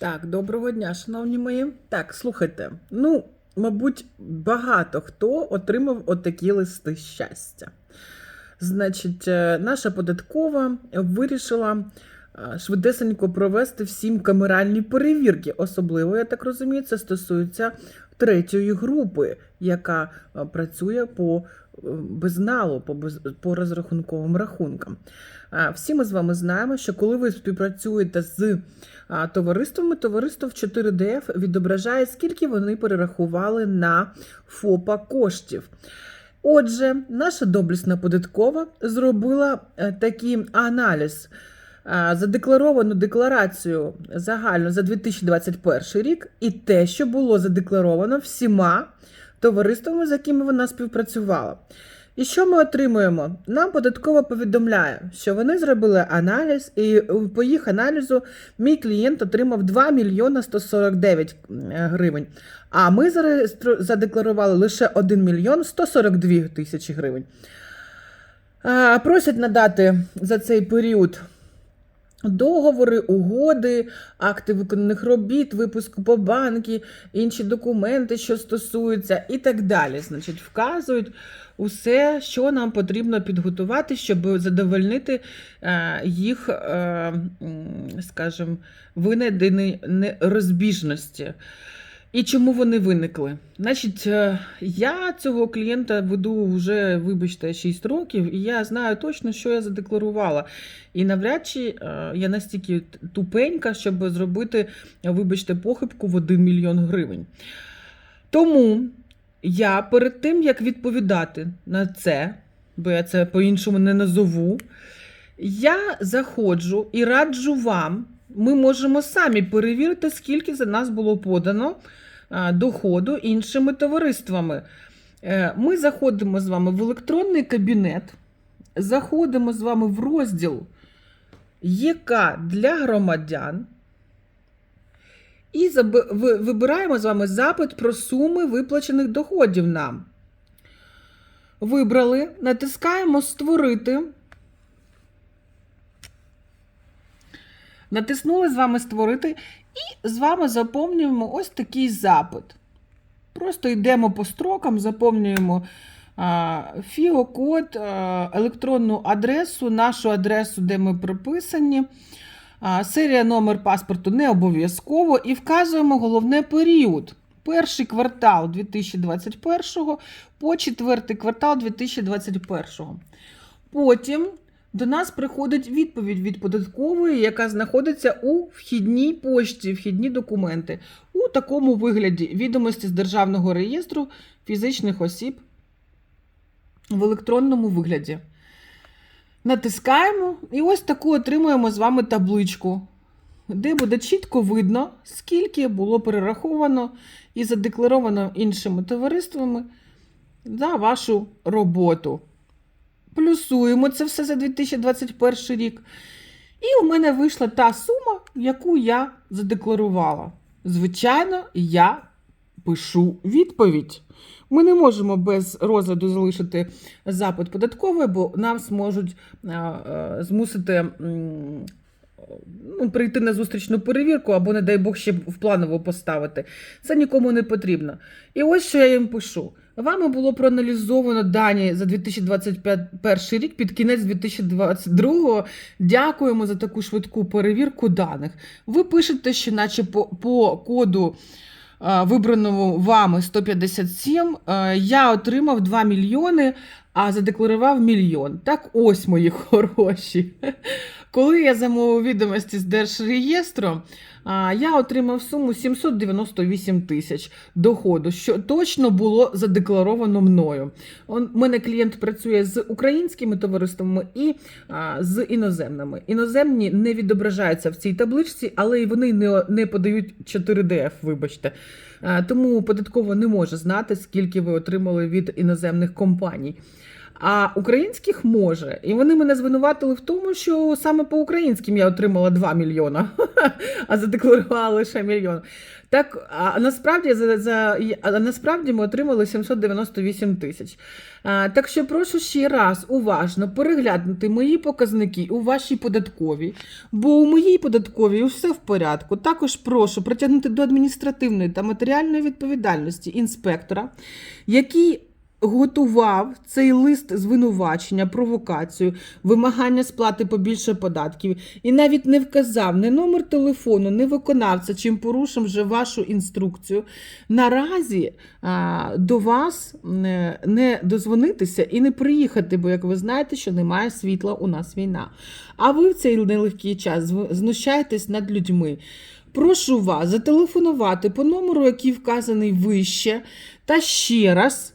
Так, доброго дня, шановні мої. Так, слухайте. Ну, мабуть, багато хто отримав отакі листи щастя. Значить, е, наша податкова вирішила е, швидесенько провести всім камеральні перевірки. Особливо, я так розумію, це стосується третьої групи, яка е, працює по безналу, по, по розрахунковим рахункам. Всі ми з вами знаємо, що коли ви співпрацюєте з товариствами, товариство в 4DF відображає, скільки вони перерахували на ФОПа коштів. Отже, наша доблісна податкова зробила е, такий аналіз. Задекларовану декларацію загально за 2021 рік і те, що було задекларовано всіма товариствами, з якими вона співпрацювала. І що ми отримуємо? Нам податково повідомляє, що вони зробили аналіз, і по їх аналізу мій клієнт отримав 2 мільйона 149 гривень. А ми задекларували лише 1 мільйон 142 тисячі гривень. Просять надати за цей період договори, угоди, акти виконаних робіт, випуску по банки, інші документи, що стосуються, і так далі. Значить, вказують усе, що нам потрібно підготувати, щоб задовольнити е, їх, е, скажімо, винайдені розбіжності. І чому вони виникли? Значить, е, я цього клієнта веду вже, вибачте, 6 років, і я знаю точно, що я задекларувала. І навряд чи е, я настільки тупенька, щоб зробити, вибачте, похибку в 1 мільйон гривень. Тому я перед тим, як відповідати на це, бо я це по-іншому не назову, я заходжу і раджу вам. Ми можемо самі перевірити, скільки за нас було подано доходу іншими товариствами. Е, Ми заходимо з вами в електронний кабінет, заходимо з вами в розділ ЄК для громадян. І вибираємо з вами запит про суми виплачених доходів нам. Вибрали, натискаємо Створити. Натиснули з вами створити і з вами заповнюємо ось такий запит. Просто йдемо по строкам, заповнюємо фіо-код, електронну адресу, нашу адресу, де ми прописані. Серія номер паспорту не обов'язково і вказуємо головне період. Перший квартал 2021 по четвертий квартал 2021. Потім до нас приходить відповідь від податкової, яка знаходиться у вхідній пошті, вхідні документи. У такому вигляді відомості з Державного реєстру фізичних осіб в електронному вигляді. Натискаємо і ось таку отримуємо з вами табличку, де буде чітко видно, скільки було перераховано і задекларовано іншими товариствами за вашу роботу. Плюсуємо це все за 2021 рік. І у мене вийшла та сума, яку я задекларувала. Звичайно, я пишу відповідь. Ми не можемо без розгляду залишити запит податковий, бо нам зможуть а, а, змусити ну, прийти на зустрічну перевірку, або, не дай Бог, ще в планово поставити. Це нікому не потрібно. І ось що я їм пишу. Вами було проаналізовано дані за 2021 рік під кінець 2022. Дякуємо за таку швидку перевірку даних. Ви пишете, що наче по, по коду е, вибраному вами 157, е, я отримав 2 мільйони, а задекларував мільйон. Так ось мої хороші. Коли я замовив відомості з Держреєстру, я отримав суму 798 тисяч доходу, що точно було задекларовано мною. У мене клієнт працює з українськими товариствами і з іноземними. Іноземні не відображаються в цій табличці, але й вони не, подають 4DF, вибачте. Тому податково не може знати, скільки ви отримали від іноземних компаній. А українських може. І вони мене звинуватили в тому, що саме по українським я отримала 2 мільйона. а задекларували лише мільйон. Так, а насправді за, за а насправді ми отримали 798 тисяч. А, так що прошу ще раз уважно переглянути мої показники у вашій податковій, бо у моїй податковій все в порядку. Також прошу притягнути до адміністративної та матеріальної відповідальності інспектора, який готував цей лист звинувачення, провокацію, вимагання сплати побільше податків і навіть не вказав ні номер телефону, ні виконавця, чим порушив вже вашу інструкцію. Наразі а, до вас не, не дозвонитися і не приїхати, бо, як ви знаєте, що немає світла, у нас війна. А ви в цей нелегкий час знущаєтесь над людьми. Прошу вас зателефонувати по номеру, який вказаний вище, та ще раз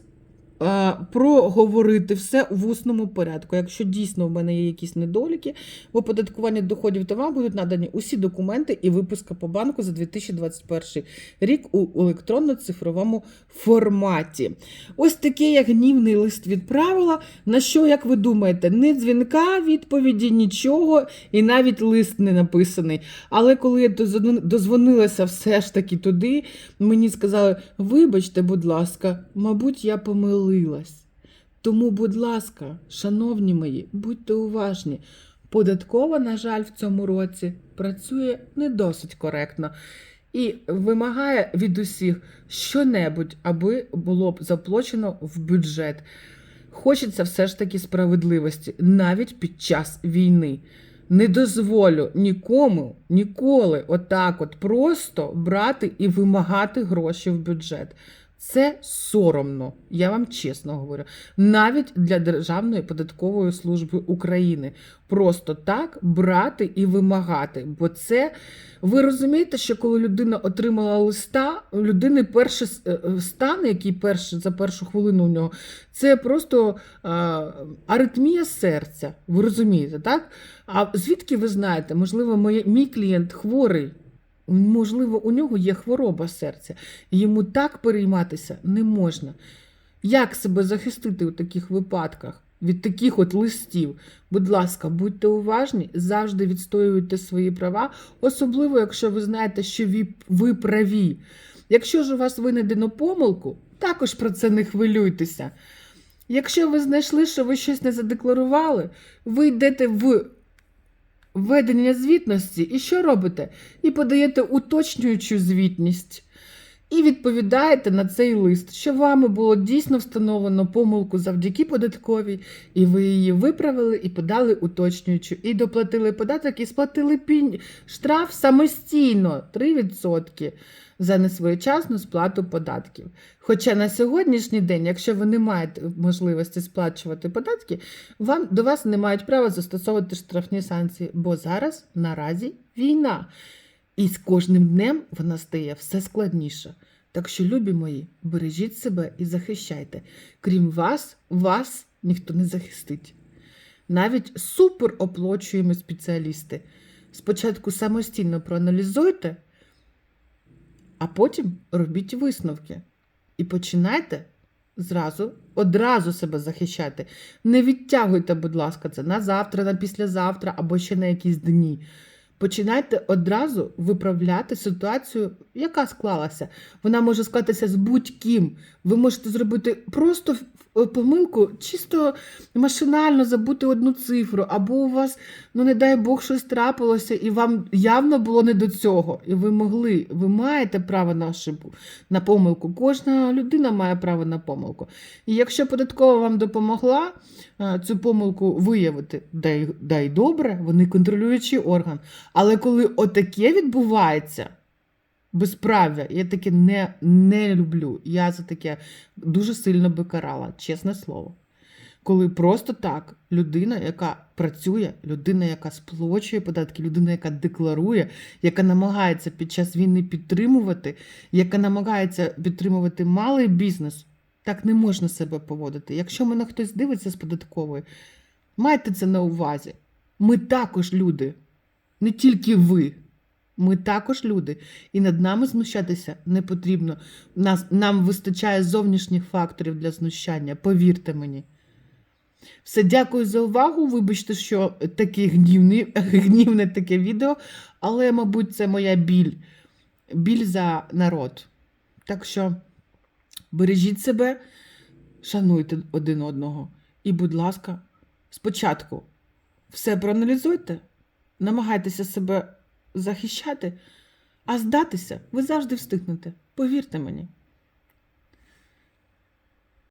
проговорити все в усному порядку. Якщо дійсно в мене є якісь недоліки в оподаткуванні доходів, то вам будуть надані усі документи і виписка по банку за 2021 рік у електронно-цифровому форматі. Ось такий я гнівний лист відправила. На що, як ви думаєте, ні дзвінка, відповіді, нічого, і навіть лист не написаний. Але коли я дозвонилася все ж таки туди, мені сказали: вибачте, будь ласка, мабуть, я помилилась. Тому, будь ласка, шановні мої, будьте уважні. Податкова, на жаль, в цьому році працює не досить коректно і вимагає від усіх щонебудь, аби було б заплачено в бюджет. Хочеться все ж таки справедливості навіть під час війни. Не дозволю нікому ніколи отак от просто брати і вимагати гроші в бюджет. Це соромно, я вам чесно говорю, навіть для Державної податкової служби України. Просто так брати і вимагати. Бо це ви розумієте, що коли людина отримала листа, у людини перший е, е, стан, який перший за першу хвилину у нього, це просто а, аритмія серця. Ви розумієте, так? А звідки ви знаєте, можливо, мій клієнт хворий. Можливо, у нього є хвороба серця, йому так перейматися не можна. Як себе захистити у таких випадках від таких от листів? Будь ласка, будьте уважні, завжди відстоюйте свої права, особливо, якщо ви знаєте, що ви праві. Якщо ж у вас винайдено помилку, також про це не хвилюйтеся. Якщо ви знайшли, що ви щось не задекларували, ви йдете в введення звітності і що робите? І подаєте уточнюючу звітність. І відповідаєте на цей лист, що вами було дійсно встановлено помилку завдяки податковій, і ви її виправили і подали уточнюючу, і доплатили податок, і сплатили пінь... штраф самостійно 3% за несвоєчасну сплату податків. Хоча на сьогоднішній день, якщо ви не маєте можливості сплачувати податки, вам до вас не мають права застосовувати штрафні санкції, бо зараз наразі війна. І з кожним днем вона стає все складніше. Так що, любі мої, бережіть себе і захищайте. Крім вас, вас ніхто не захистить. Навіть супероплачуємо спеціалісти. Спочатку самостійно проаналізуйте, а потім робіть висновки. І починайте зразу, одразу себе захищати. Не відтягуйте, будь ласка, це на завтра, на післязавтра або ще на якісь дні. Починайте одразу виправляти ситуацію, яка склалася. Вона може склатися з будь-ким. Ви можете зробити просто в- помилку, чисто машинально забути одну цифру, або у вас, ну не дай Бог, щось трапилося, і вам явно було не до цього. І ви могли, ви маєте право на ошибку, на помилку. Кожна людина має право на помилку. І якщо податкова вам допомогла е, цю помилку виявити, дай, дай добре, вони контролюючий орган. Але коли отаке відбувається, безправ'я, я таке не, не люблю. Я за таке дуже сильно би карала, чесне слово. Коли просто так людина, яка працює, людина, яка сплачує податки, людина, яка декларує, яка намагається під час війни підтримувати, яка намагається підтримувати малий бізнес, так не можна себе поводити. Якщо мене хтось дивиться з податкової, майте це на увазі. Ми також люди, не тільки ви. Ми також люди, і над нами знущатися не потрібно. Нас, нам вистачає зовнішніх факторів для знущання, повірте мені. Все, дякую за увагу. Вибачте, що таке гнівне, гнівне таке відео, але, мабуть, це моя біль. Біль за народ. Так що бережіть себе, шануйте один одного. І, будь ласка, спочатку все проаналізуйте, намагайтеся себе захищати, а здатися ви завжди встигнете. Повірте мені.